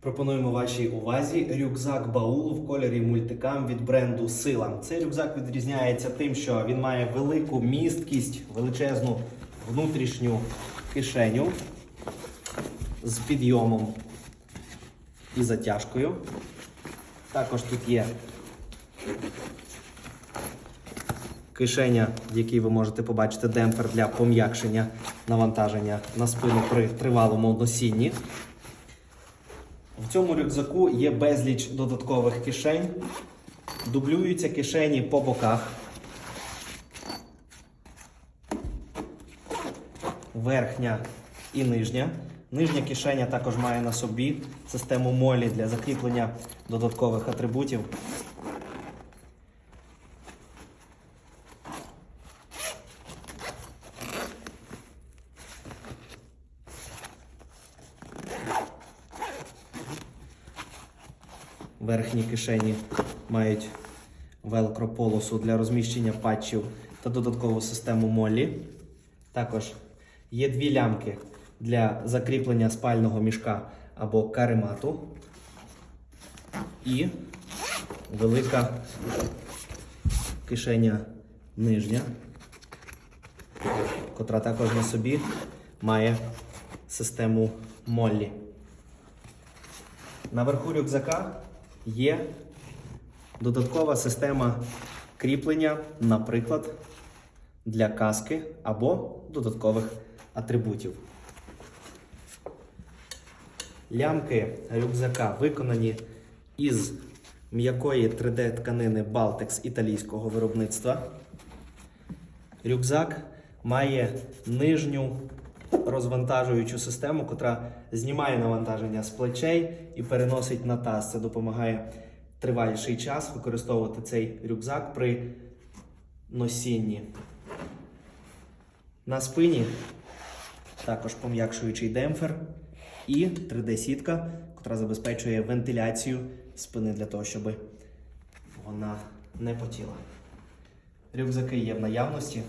Пропонуємо вашій увазі рюкзак баул в кольорі мультикам від бренду Сила. Цей рюкзак відрізняється тим, що він має велику місткість, величезну внутрішню кишеню з підйомом і затяжкою. Також тут є кишеня, в якій ви можете побачити демпфер для пом'якшення навантаження на спину при тривалому носінні. В цьому рюкзаку є безліч додаткових кишень. Дублюються кишені по боках. Верхня і нижня. Нижня кишеня також має на собі систему молі для закріплення додаткових атрибутів. Верхні кишені мають велкрополосу для розміщення патчів та додаткову систему молі. Також є дві лямки для закріплення спального мішка або каремату. І велика кишеня нижня, котра також на собі має систему моллі. Наверху рюкзака є додаткова система кріплення, наприклад, для каски або додаткових атрибутів. Лямки рюкзака виконані із м'якої 3D тканини Baltex італійського виробництва. Рюкзак має нижню розвантажуючу систему, котра знімає навантаження з плечей і переносить на таз. Це допомагає триваліший час використовувати цей рюкзак при носінні. На спині також пом'якшуючий демпфер і 3D-сітка, котра забезпечує вентиляцію спини для того, щоб вона не потіла. Рюкзаки є в наявності.